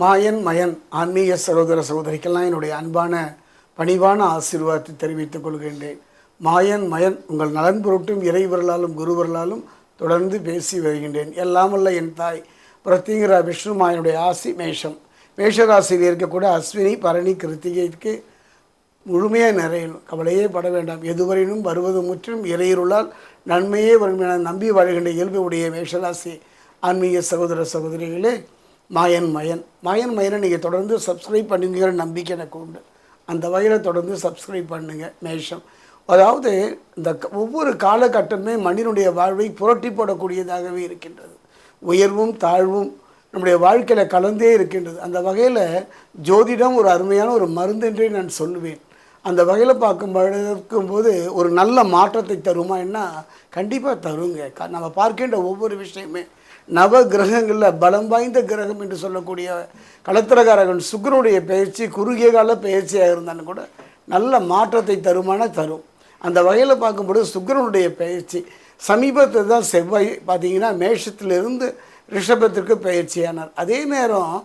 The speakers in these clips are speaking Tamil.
மாயன் மயன் ஆன்மீக சகோதர சகோதரிக்கெல்லாம் என்னுடைய அன்பான பணிவான ஆசீர்வாதத்தை தெரிவித்துக் கொள்கின்றேன். மாயன் மயன் உங்கள் நலன் பொருட்டும் இறைவர்களாலும் குருவர்களாலும் தொடர்ந்து பேசி வருகின்றேன். எல்லாம் என் தாய் பிரத்திங்கிற விஷ்ணு மாயனுடைய ஆசி மேஷம். மேஷராசியில் இருக்கக்கூடிய அஸ்வினி பரணி கிருத்திகைக்கு முழுமையாக நிறையணும். கவலையே பட வேண்டாம். எதுவரையிலும் வருவது முற்றிலும் இறையிருளால் நன்மையே வரும் என நம்பி வாழ்கின்ற இயல்பு உடைய மேஷராசி ஆன்மீக சகோதர சகோதரிகளே மாயன் மயன். மாயன் மயனை நீங்கள் தொடர்ந்து சப்ஸ்கிரைப் பண்ணுங்கிற நம்பிக்கை எனக்கு உண்டு. அந்த வகையில் தொடர்ந்து சப்ஸ்கிரைப் பண்ணுங்கள் மேஷம். அதாவது இந்த ஒவ்வொரு காலகட்டமே மனிதனுடைய வாழ்வை புரட்டி போடக்கூடியதாகவே இருக்கின்றது. உயர்வும் தாழ்வும் நம்முடைய வாழ்க்கையில் கலந்தே இருக்கின்றது. அந்த வகையில் ஜோதிடம் ஒரு அருமையான ஒரு மருந்து என்றே நான் சொல்லுவேன். அந்த வகையில் பார்க்கும் இருக்கும்போது ஒரு நல்ல மாற்றத்தை தருமா? என்ன? கண்டிப்பாக தருங்க. நம்ம பார்க்கின்ற ஒவ்வொரு விஷயமே நவ கிரகங்களில் பலம் வாய்ந்த கிரகம் என்று சொல்லக்கூடிய களத்திரகாரகன் சுக்கரனுடைய பயிற்சி குறுகிய கால பயிற்சியாக இருந்தாலும் கூட நல்ல மாற்றத்தை தருமான தரும். அந்த வகையில் பார்க்கும்போது சுக்கரனுடைய பயிற்சி சமீபத்தில் தான் செவ்வாய் பார்த்தீங்கன்னா மேஷத்திலிருந்து ரிஷபத்திற்கு பயிற்சியானார். அதே நேரம்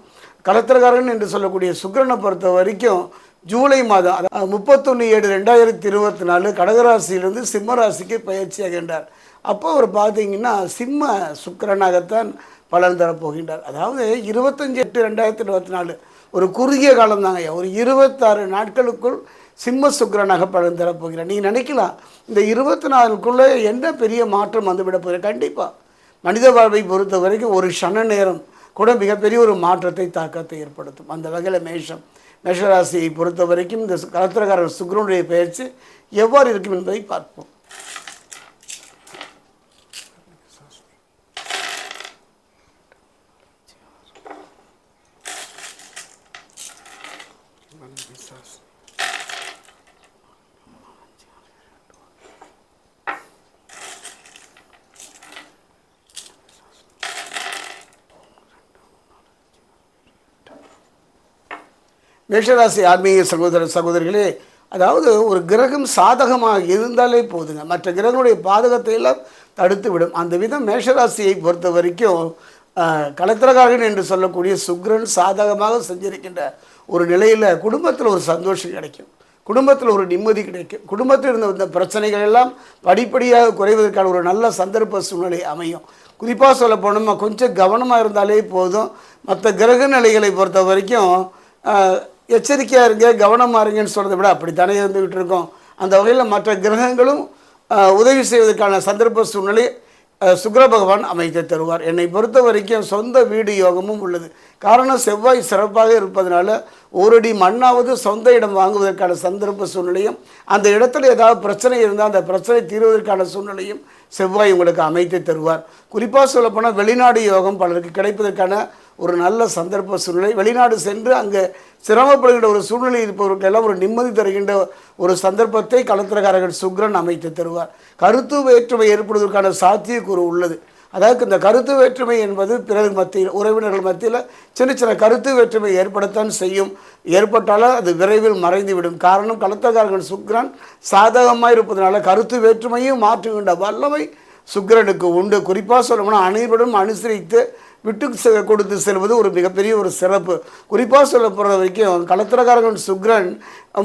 களத்திரகாரன் என்று சொல்லக்கூடிய சுக்கிரனை பொறுத்த வரைக்கும் ஜூலை மாதம் முப்பத்தொன்று ஏழு ரெண்டாயிரத்தி இருபத்தி நாலு கடகராசியிலிருந்து சிம்மராசிக்கு பயிற்சியாகின்றார். அப்போ அவர் பார்த்தீங்கன்னா சிம்ம சுக்கரனாகத்தான் பலன் தரப்போகின்றார். அதாவது இருபத்தஞ்சி எட்டு ரெண்டாயிரத்தி இருபத்தி நாலு ஒரு குறுகிய காலம் தாங்க ஒரு இருபத்தாறு நாட்களுக்குள் சிம்ம சுக்கரனாக பலன் தரப்போகிறார். நீங்கள் நினைக்கலாம் இந்த இருபத்தி நாலுக்குள்ளே என்ன பெரிய மாற்றம் வந்துவிட போகிறேன் கண்டிப்பாக மனித வாழ்வை பொறுத்த வரைக்கும் ஒரு சன நேரம் கூட மிகப்பெரிய ஒரு மாற்றத்தை தாக்கத்தை ஏற்படுத்தும். அந்த வகையில் மேஷம். மேஷராசியை பொறுத்த வரைக்கும் இந்த கலத்திரக்காரர் சுக்கரனுடைய பயிற்சி எவ்வாறு இருக்கும் என்பதை பார்ப்போம். மேஷராசி ஆன்மீக சகோதர சகோதரிகளே அதாவது ஒரு கிரகம் சாதகமாக இருந்தாலே போதுங்க. மற்ற கிரகங்களுடைய பாதகத்தை எல்லாம் தடுத்து விடும் அந்த விதம் மேஷராசியை பொறுத்த வரைக்கும் ஆஹ், கலத்திரகாரன் என்று சொல்லக்கூடிய சுக்கிரன் சாதகமாக செஞ்சிருக்கின்ற ஒரு நிலையில் குடும்பத்தில் ஒரு சந்தோஷம் கிடைக்கும். குடும்பத்தில் ஒரு நிம்மதி கிடைக்கும். குடும்பத்தில் இருந்த இந்த பிரச்சனைகள் எல்லாம் படிப்படியாக குறைவதற்கான ஒரு நல்ல சந்தர்ப்ப சூழ்நிலை அமையும். குறிப்பாக சொல்ல போனோம்னா கொஞ்சம் கவனமாக இருந்தாலே போதும். மற்ற கிரக நிலைகளை பொறுத்த வரைக்கும் எச்சரிக்கையாக இருங்க கவனமாக இருங்கன்னு சொல்கிறத விட அப்படி தானே இருந்துக்கிட்டு இருக்கோம். அந்த வகையில் மற்ற கிரகங்களும் உதவி செய்வதற்கான சந்தர்ப்ப சூழ்நிலை சுக்கிர பகவான் அமைத்து தருவார். என்னை பொறுத்த வரைக்கும் சொந்த வீடு யோகமும் உள்ளது. காரணம் செவ்வாய் சிறப்பாக இருப்பதனால ஓரடி மண்ணாவது சொந்த இடம் வாங்குவதற்கான சந்தர்ப்ப சூழ்நிலையும் அந்த இடத்துல ஏதாவது பிரச்சனை இருந்தால் அந்த பிரச்சனை தீர்வதற்கான சூழ்நிலையும் செவ்வாய் உங்களுக்கு அமைத்து தருவார். குறிப்பாக சொல்லப்போனால் வெளிநாடு யோகம் பலருக்கு கிடைப்பதற்கான ஒரு நல்ல சந்தர்ப்ப சூழ்நிலை. வெளிநாடு சென்று அங்கே சிரமப்படுகின்ற ஒரு சூழ்நிலை இருப்பவர்களுக்கெல்லாம் ஒரு நிம்மதி தருகின்ற ஒரு சந்தர்ப்பத்தை களத்திரக்காரர்கள் சுக்ரன் அமைத்து தருவார். கருத்து வேற்றுமை ஏற்படுவதற்கான சாத்தியக்கூறு உள்ளது. அதாவது இந்த கருத்து வேற்றுமை என்பது பிறர் மத்தியில் உறவினர்கள் மத்தியில் சின்ன சின்ன கருத்து வேற்றுமை ஏற்படத்தான் செய்யும். ஏற்பட்டாலும் அது விரைவில் மறைந்துவிடும். காரணம் களத்தக்காரர்கள் சுக்ரன் சாதகமாக இருப்பதனால கருத்து வேற்றுமையும் மாற்றுகின்ற வல்லமை சுக்கிரனுக்கு உண்டு. குறிப்பாக சொல்லணும்னா அனைவரும் அனுசரித்து விட்டு செ- கொடுத்து செல்வது ஒரு மிகப்பெரிய ஒரு சிறப்பு. குறிப்பாக சொல்ல போகிற வரைக்கும் கலத்திரகாரகன் சுக்ரன்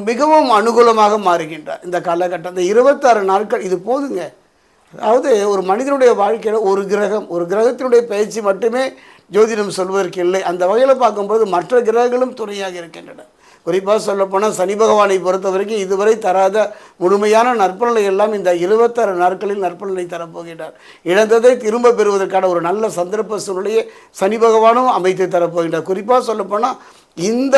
மிகவும் அனுகூலமாக மாறுகின்றார். இந்த காலகட்டம் இந்த இருபத்தாறு நாட்கள் இது போதுங்க. அதாவது ஒரு மனிதனுடைய வாழ்க்கையில் ஒரு கிரகம் ஒரு கிரகத்தினுடைய பயிற்சி மட்டுமே ஜோதிடம் சொல்வதற்கு இல்லை. அந்த வகையில் பார்க்கும்போது மற்ற கிரகங்களும் துணையாக இருக்கின்றன. குறிப்பாக சொல்லப்போனால் சனி பகவானை பொறுத்த வரைக்கும் இதுவரை தராத முழுமையான நற்பலனை எல்லாம் இந்த இருபத்தாறு நாட்களில் நற்பலனை தரப்போகின்றார் இழந்ததை திரும்ப பெறுவதற்கான ஒரு நல்ல சந்தர்ப்ப சூழ்நிலையை சனி பகவானும் அமைத்து தரப்போகின்றார் குறிப்பாக சொல்லப்போனால் இந்த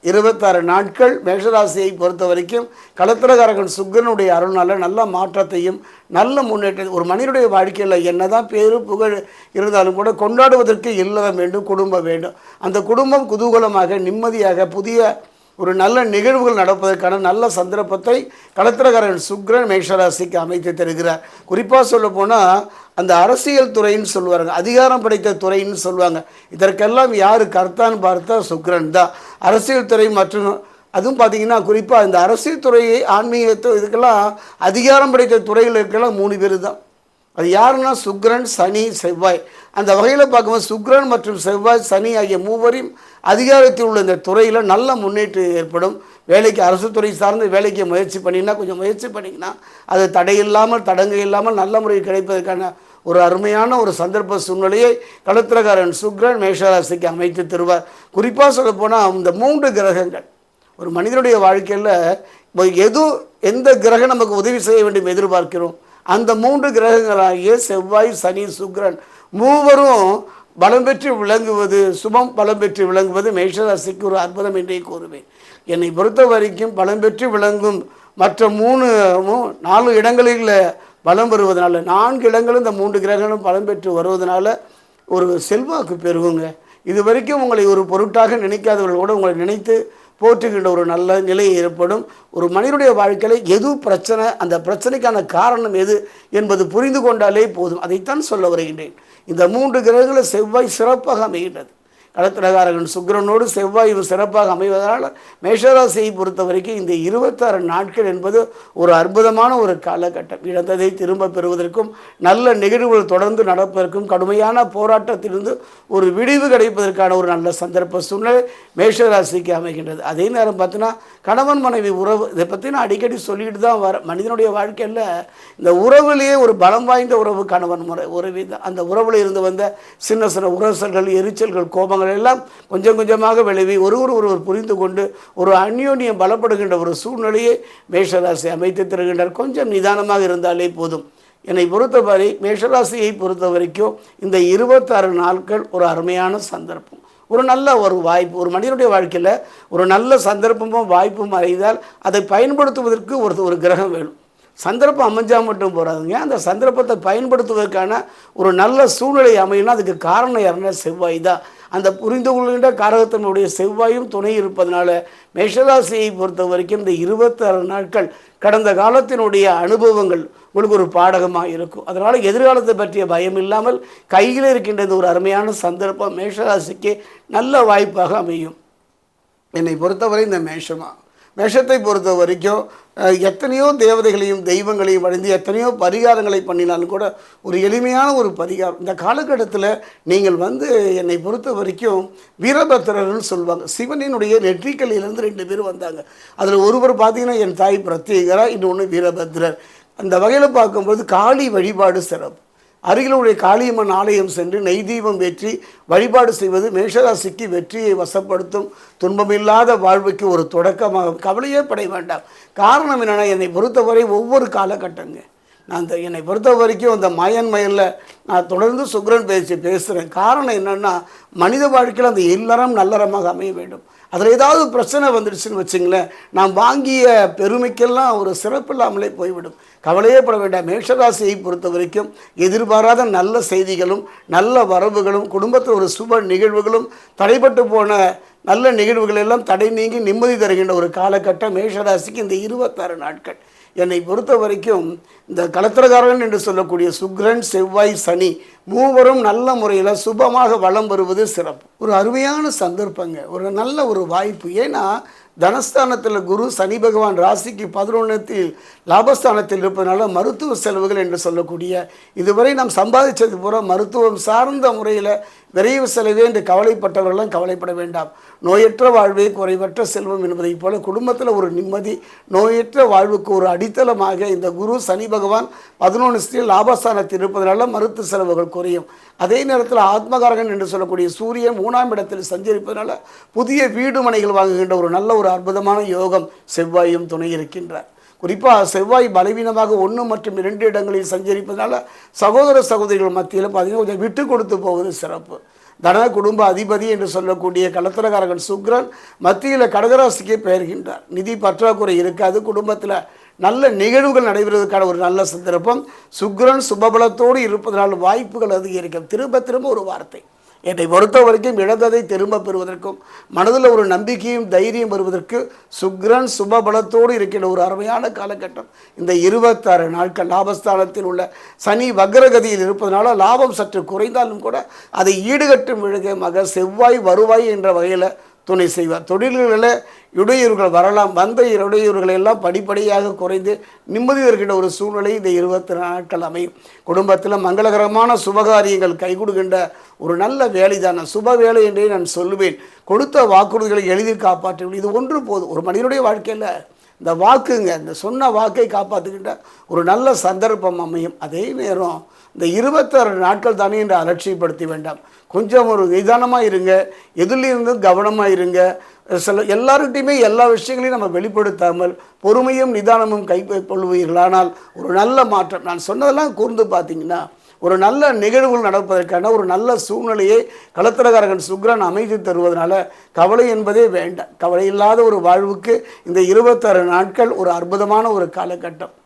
இருபத்தாறு நாட்கள் மேஷராசியை பொறுத்த வரைக்கும் களத்திரகாரகன் சுக்கரனுடைய அருள்னால நல்ல மாற்றத்தையும் நல்ல முன்னேற்றம் ஒரு மனிதனுடைய வாழ்க்கையில் என்னதான் பேரு புகழ் இருந்தாலும் கூட கொண்டாடுவதற்கு இல்லறம் வேண்டும் குடும்பம் வேண்டும். அந்த குடும்பம் குதூகலமாக நிம்மதியாக புதிய ஒரு நல்ல நிகழ்வுகள் நடப்பதற்கான நல்ல சந்தர்ப்பத்தை களத்திரகாரன் சுக்ரன் மேஷராசிக்கு அமைத்து தருகிறார். குறிப்பாக சொல்ல போனால் அந்த அரசியல் துறைன்னு சொல்லுவாங்க அதிகாரம் படைத்த துறைன்னு சொல்லுவாங்க. இதற்கெல்லாம் யார் கர்த்தான்னு பார்த்தா சுக்ரன் தான். அரசியல் துறை மற்றும் அதுவும் பார்த்தீங்கன்னா குறிப்பாக இந்த அரசியல் துறையை ஆன்மீகத்தை இதுக்கெல்லாம் அதிகாரம் படைத்த துறையில் இருக்கலாம் மூணு பேர் தான். அது யாருன்னா சுக்ரன் சனி செவ்வாய். அந்த வகையில் பார்க்கும்போது சுக்ரன் மற்றும் செவ்வாய் சனி ஆகிய மூவரையும் அதிகாரத்தில் உள்ள இந்த துறையில் நல்ல முன்னேற்றம் ஏற்படும். வேலைக்கு அரசு துறை சார்ந்து வேலைக்கு முயற்சி பண்ணிங்கன்னா கொஞ்சம் முயற்சி பண்ணிங்கன்னா அது தடை இல்லாமல் தடங்கு இல்லாமல் நல்ல முறையில் கிடைப்பதற்கான ஒரு அருமையான ஒரு சந்தர்ப்ப சூழ்நிலையை களத்திரக்காரன் சுக்ரன் மேஷராசிக்கு அமைத்து தருவார். குறிப்பாக சொல்லப்போனால் இந்த மூன்று கிரகங்கள் ஒரு மனிதனுடைய வாழ்க்கையில் எது எந்த கிரகம் நமக்கு உதவி செய்ய வேண்டும் எதிர்பார்க்கிறோம்? அந்த மூன்று கிரகங்களாகிய செவ்வாய் சனி சுக்ரன் மூவரும் பலம் பெற்று விளங்குவது சுபம் பலம் பெற்று விளங்குவது மேஷராசிக்கு ஒரு அற்புதம் என்றே கூறுவேன். என்னை பொறுத்த வரைக்கும் பலம் பெற்று விளங்கும் மற்ற மூணு நாலு இடங்களில் பலம் வருவதனால நான்கு இடங்களும் இந்த மூன்று கிரகங்களும் பலம் பெற்று வருவதனால ஒரு செல்வாக்கு பெருகுங்க. இது வரைக்கும் உங்களை ஒரு பொருட்டாக நினைக்காதவர்கள் கூட உங்களை நினைத்து போற்றுகின்ற ஒரு நல்ல நிலை ஏற்படும். ஒரு மனிதனுடைய வாழ்க்கையில் எது பிரச்சனை அந்த பிரச்சனைக்கான காரணம் எது என்பது புரிந்து கொண்டாலே போதும். அதைத்தான் சொல்ல வருகின்றேன். இந்த மூன்று கிரகங்களை செவ்வாய் சிறப்பாக அமைகின்றது. களத்திரகாரகன் சுக்கரனோடு செவ்வாய் சிறப்பாக அமைவதனால் மேஷராசியை பொறுத்த வரைக்கும் இந்த இருபத்தாறு நாட்கள் என்பது ஒரு அற்புதமான ஒரு காலகட்டம். இழந்ததை திரும்ப பெறுவதற்கும் நல்ல நிகழ்வுகள் தொடர்ந்து நடப்பதற்கும் கடுமையான போராட்டத்திலிருந்து ஒரு விடிவு கிடைப்பதற்கான ஒரு நல்ல சந்தர்ப்ப சூழ்நிலை மேஷராசிக்கு அமைகின்றது. அதே நேரம் பார்த்தீங்கன்னா கணவன் மனைவி உறவு இதை பற்றி நான் அடிக்கடி சொல்லிட்டு தான் வர மனிதனுடைய வாழ்க்கையில் இந்த உறவுலேயே ஒரு பலம் வாய்ந்த உறவு கணவன் முறை உறவு தான் அந்த உறவில் இருந்து வந்த சின்ன சின்ன உரசல்கள் எரிச்சல்கள் கோபங்கள் எல்லாம் கொஞ்சம் கொஞ்சமாக விளைவி ஒருவர் ஒருவர் புரிந்து கொண்டு ஒரு அந்யோன்யம் பலப்படுகின்ற ஒரு சூழ்நிலையை மேஷராசி அமைத்து தருகின்றார் கொஞ்சம் நிதானமாக இருந்தாலே போதும். என்னை பொறுத்தவரை மேஷராசியை பொறுத்த வரைக்கும் இந்த இருபத்தாறு நாட்கள் ஒரு அருமையான சந்தர்ப்பம். ஒரு நல்ல ஒரு வாய்ப்பு ஒரு மனிதனுடைய வாழ்க்கையில் ஒரு நல்ல சந்தர்ப்பமும் வாய்ப்பும் அறிந்தால் அதை பயன்படுத்துவதற்கு ஒரு ஒரு கிரகம் வேணும். சந்தர்ப்பம் அமைஞ்சால் மட்டும் போகாதுங்க அந்த சந்தர்ப்பத்தை பயன்படுத்துவதற்கான ஒரு நல்ல சூழ்நிலை அமையணும் அதுக்கு காரணம் யாருன்னா செவ்வாய் தான். அந்த புரிந்து கொள்கின்ற காரகத்தினுடைய செவ்வாயும் துணை இருப்பதனால மேஷராசியை பொறுத்த வரைக்கும் இந்த இருபத்தாறு நாட்கள் கடந்த காலத்தினுடைய அனுபவங்கள் உங்களுக்கு ஒரு பாடகமாக இருக்கும். அதனால் எதிர்காலத்தை பற்றிய பயம் இல்லாமல் கையில் இருக்கின்ற இந்த ஒரு அருமையான சந்தர்ப்பம் மேஷராசிக்கு நல்ல வாய்ப்பாக அமையும். என்னை பொறுத்தவரை இந்த மேஷமா? மேஷத்தை பொறுத்த வரைக்கும் எத்தனையோ தேவதைகளையும் தெய்வங்களையும் வழிந்து எத்தனையோ பரிகாரங்களை பண்ணினாலும் கூட ஒரு எளிமையான ஒரு பரிகாரம். இந்த காலகட்டத்தில் நீங்கள் வந்து என்னை பொறுத்த வரைக்கும் வீரபத்திரர்னு சொல்லுவாங்க. சிவனினுடைய நெற்றிக்கல்லிலிருந்து ரெண்டு பேர் வந்தாங்க. அதில் ஒருவர் பார்த்தீங்கன்னா என் தாய் பிரத்யேகரா இன்னொன்று வீரபத்ரர். அந்த வகையில் பார்க்கும்போது காளி வழிபாடு சிறப்பு. அருகிலுடைய காளியம்மன் ஆலயம் சென்று நெய் தீபம் ஏற்றி வழிபாடு செய்வது மேஷராசிக்கு வெற்றியை வசப்படுத்தும் துன்பமில்லாத வாழ்வுக்கு ஒரு தொடக்கமாக கவலையே பட வேண்டாம். காரணம் என்னென்னா என்னை பொறுத்தவரை ஒவ்வொரு காலகட்டங்க. நான் இந்த என்னை பொறுத்த வரைக்கும் அந்த மயன் மயலில் நான் தொடர்ந்து சுக்ரன் பேசி பேசுகிறேன் காரணம் என்னென்னா மனித வாழ்க்கையில் அந்த இல்லறம் நல்லறமாக அமைய வேண்டும். அதில் ஏதாவது பிரச்சனை வந்துடுச்சுன்னு வச்சுங்களேன் நாம் வாங்கிய பெருமைக்கெல்லாம் ஒரு சிறப்பில்லாமலே போய்விடும். கவலையே பட வேண்டாம். மேஷராசியை பொறுத்த வரைக்கும் எதிர்பாராத நல்ல செய்திகளும் நல்ல வரவுகளும் குடும்பத்தில் ஒரு சுப நிகழ்வுகளும் தடைப்பட்டு போன நல்ல நிகழ்வுகள் எல்லாம் தடை நீங்கி நிம்மதி தருகின்ற ஒரு காலகட்டம் மேஷராசிக்கு இந்த இருபத்தாறு நாட்கள். என்னை பொறுத்த வரைக்கும் இந்த கலத்திரகாரன் என்று சொல்லக்கூடிய சுக்ரன் செவ்வாய் சனி மூவரும் நல்ல முறையில் சுபமாக வளம் வருவது சிறப்பு. ஒரு அருமையான சந்தர்ப்பங்க. ஒரு நல்ல ஒரு வாய்ப்பு. ஏன்னா தனஸ்தானத்தில் குரு சனி பகவான் ராசிக்கு பதினொன்றத்தில் லாபஸ்தானத்தில் இருப்பதனால மருத்துவ செலவுகள் என்று சொல்லக்கூடிய இதுவரை நாம் சம்பாதிச்சது பூரா மருத்துவம் சார்ந்த முறையில் விரைவு செலவே என்று கவலைப்பட்டவர்களும் கவலைப்பட வேண்டாம். நோயற்ற வாழ்வே குறைவற்ற செல்வம் என்பதைப் போல குடும்பத்தில் ஒரு நிம்மதி நோயற்ற வாழ்வுக்கு ஒரு அடித்தளமாக இந்த குரு சனி பகவான் பதினொன்று லாபஸ்தானத்தில் இருப்பதனால மருத்துவ செலவுகள் குறையும். அதே நேரத்தில் ஆத்மகாரகன் என்று சொல்லக்கூடிய சூரியன் மூணாம் இடத்தில் சஞ்சரிப்பதனால புதிய வீடு மனைகள் வாங்குகின்ற ஒரு நல்ல ஒரு அற்புதமான யோகம் செவ்வாயும் துணை இருக்கின்றார். குறிப்பாக செவ்வாய் பலவீனமாக ஒன்று மற்றும் இரண்டு இடங்களில் சஞ்சரிப்பதனால சகோதர சகோதரிகள் மத்தியில் பார்த்தீங்கன்னா கொஞ்சம் விட்டு கொடுத்து போவது சிறப்பு. தன குடும்ப அதிபதி என்று சொல்லக்கூடிய கலத்திரகாரகன் சுக்ரன் மத்தியில் கடகராசிக்கே பெயர்கின்றார். நிதி பற்றாக்குறை இருக்காது. குடும்பத்தில் நல்ல நிகழ்வுகள் நடைபெறுவதற்கான ஒரு நல்ல சந்தர்ப்பம். சுக்ரன் சுபபலத்தோடு இருப்பதனால் வாய்ப்புகள் அதிகரிக்கும். திரும்ப திரும்ப ஒரு வார்த்தை. என்னை பொறுத்த வரைக்கும் இழந்ததை திரும்ப பெறுவதற்கும் மனதில் ஒரு நம்பிக்கையும் தைரியம் வருவதற்கு சுக்ரன் சுபபலத்தோடு இருக்கின்ற ஒரு அருமையான காலகட்டம். இந்த இருபத்தாறு நாட்கள் லாபஸ்தானத்தில் உள்ள சனி வக்ரகதியில் இருப்பதனால லாபம் சற்று குறைந்தாலும் கூட அதை ஈடுகட்டும் விழுகமாக செவ்வாய் வருவாய் என்ற வகையில் துணை செய்வார். தொழில்களில் இடையூறுகள் வரலாம். வந்த இடையூறுகளை எல்லாம் படிப்படியாக குறைந்து நிம்மதி இருக்கின்ற ஒரு சூழ்நிலை இந்த இருபத்தி நாட்கள் அமையும். குடும்பத்தில் மங்களகரமான சுபகாரியங்கள் கைகொடுக்கின்ற ஒரு நல்ல வேலைதான சுப வேலை என்றே நான் சொல்லுவேன். கொடுத்த வாக்குறுதிகளை எளிதில் காப்பாற்ற இது ஒன்று போதும். ஒரு மனிதனுடைய வாழ்க்கையில் இந்த வாக்குங்க இந்த சொன்ன வாக்கை காப்பாற்றுகின்ற ஒரு நல்ல சந்தர்ப்பம் அமையும். அதே நேரம் இந்த இருபத்தாறு நாட்கள் தானே என்று அலட்சியப்படுத்த வேண்டாம். கொஞ்சம் ஒரு நிதானமாக இருங்க. எதிலிருந்தும் கவனமாக இருங்க. சில எல்லார்கிட்டையுமே எல்லா விஷயங்களையும் நம்ம வெளிப்படுத்தாமல் பொறுமையும் நிதானமும் கை கொள்வீர்களானால் ஒரு நல்ல மாற்றம். நான் சொன்னதெல்லாம் கூர்ந்து பார்த்தீங்கன்னா ஒரு நல்ல நிகழ்வுகள் நடப்பதற்கான ஒரு நல்ல சூழ்நிலையை களத்திரகாரகன் சுக்ரன் அமைத்து தருவதனால கவலை என்பதே வேண்டாம். கவலை இல்லாத ஒரு வாழ்வுக்கு இந்த இருபத்தாறு நாட்கள் ஒரு அற்புதமான ஒரு காலகட்டம்.